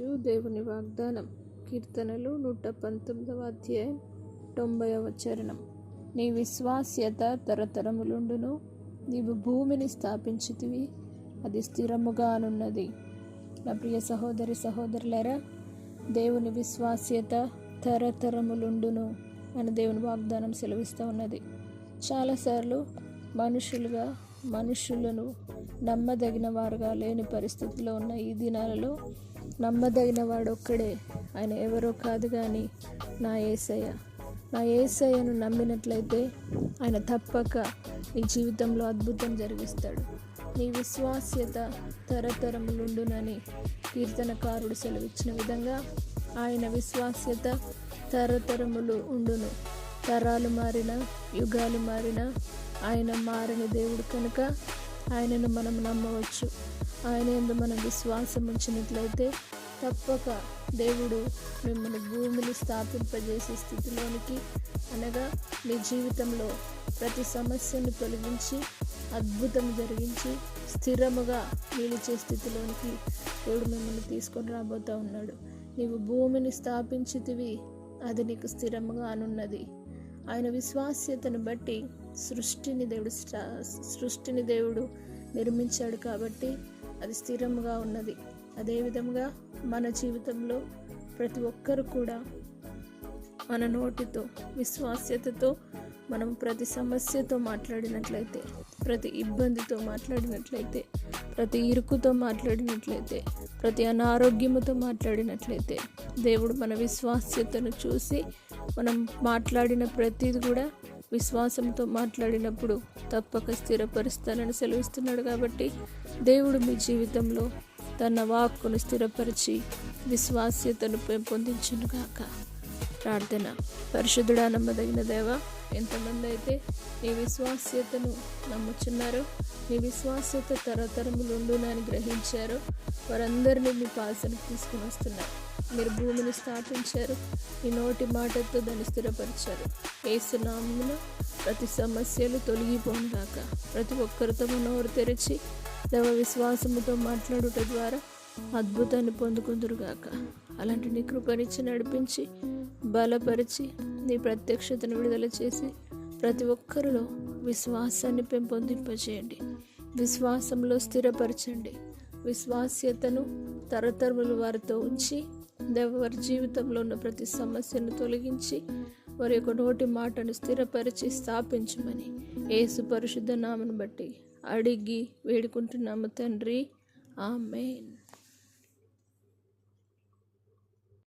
రోజు దేవుని వాగ్దానం. కీర్తనలు నూట పంతొమ్మిదవ అధ్యాయం తొంభైవ చరణం. నీ విశ్వాస్యత తరతరములుండును నీవు భూమిని స్థాపించితివి అది స్థిరముగానున్నది. నా ప్రియ సహోదరి సహోదరులరా దేవుని విశ్వాస్యత తరతరములుండును అని దేవుని వాగ్దానం సెలవిస్తూ ఉన్నది. చాలాసార్లు మనుషులుగా మనుషులను నమ్మదగిన వారుగా లేని పరిస్థితిలో ఉన్న ఈ దినాలలో నమ్మదగిన వాడు ఒక్కడే ఆయన ఎవరో కాదు కానీ నా ఏసయ్య. నా ఏసయ్యను నమ్మినట్లయితే ఆయన తప్పక నీ జీవితంలో అద్భుతం జరిగిస్తాడు. నీ విశ్వాస్యత తరతరములుండునని కీర్తనకారుడు సెలవిచ్చిన విధంగా ఆయన విశ్వాస్యత తరతరములు ఉండును. తరాలు మారిన యుగాలు మారిన ఆయన మారని దేవుడు కనుక ఆయనను మనం నమ్మవచ్చు. ఆయన ఎందు మనం విశ్వాసం ఉంచినట్లయితే తప్పక దేవుడు మిమ్మల్ని భూమిని స్థాపింపజేసే స్థితిలోనికి అనగా మీ జీవితంలో ప్రతి సమస్యను తొలగించి అద్భుతం జరిగించి స్థిరముగా నిలిచే స్థితిలోనికి దేవుడు మిమ్మల్ని తీసుకొని రాబోతూ ఉన్నాడు. నీవు భూమిని స్థాపించితివి అది నీకు స్థిరముగా అనున్నది. ఆయన విశ్వాస్యతను బట్టి సృష్టిని దేవుడు సృష్టిని దేవుడు నిర్మించాడు కాబట్టి అది స్థిరంగా ఉన్నది. అదేవిధంగా మన జీవితంలో ప్రతి ఒక్కరు కూడా మన నోటితో విశ్వాస్యతతో మనం ప్రతి సమస్యతో మాట్లాడినట్లయితే ప్రతి ఇబ్బందితో మాట్లాడినట్లయితే ప్రతి ఇరుకుతో మాట్లాడినట్లయితే ప్రతి అనారోగ్యముతో మాట్లాడినట్లయితే దేవుడు మన విశ్వాస్యతను చూసి మనం మాట్లాడిన ప్రతిది కూడా విశ్వాసంతో మాట్లాడినప్పుడు తప్పక స్థిరపరుస్తానని సెలవిస్తున్నాడు కాబట్టి దేవుడు మీ జీవితంలో తన వాక్కును స్థిరపరిచి విశ్వాస్యతను పెంపొందించునుగాక ప్రార్థన. పరిశుద్ధుడా నమ్మదగిన దేవ ఎంతమంది అయితే నీ విశ్వాస్యతను నమ్ముచున్నారో నీ విశ్వాస్యత తరతరములుండునని గ్రహించారో వారందరినీ మీ పాసనకు తీసుకుని వస్తున్నారు. మీరు భూమిని స్థాపించారు. ఈ నోటి మాటతో దాన్ని స్థిరపరిచారు. ఏసునామున ప్రతి సమస్యలు తొలగిపోందాక ప్రతి ఒక్కరితో నోరు తెరిచి దేవ విశ్వాసముతో మాట్లాడుట ద్వారా అద్భుతాన్ని పొందుకుందురుగాక. అలాంటి నీ కృపనిచ్చి నడిపించి బలపరిచి నీ ప్రత్యక్షతను విడుదల చేసి ప్రతి ఒక్కరిలో విశ్వాసాన్ని పెంపొందింపజేయండి. విశ్వాసంలో స్థిరపరచండి. విశ్వాస్యతను తరతరములు వారితో ఉంచి వారి జీవితంలో ఉన్న ప్రతి సమస్యను తొలగించి వారి యొక్క నోటి మాటను స్థిరపరిచి స్థాపించమని ఏసు పరిశుద్ధ నామను బట్టి అడిగి వేడుకుంటున్నాము తండ్రి. ఆమెన్.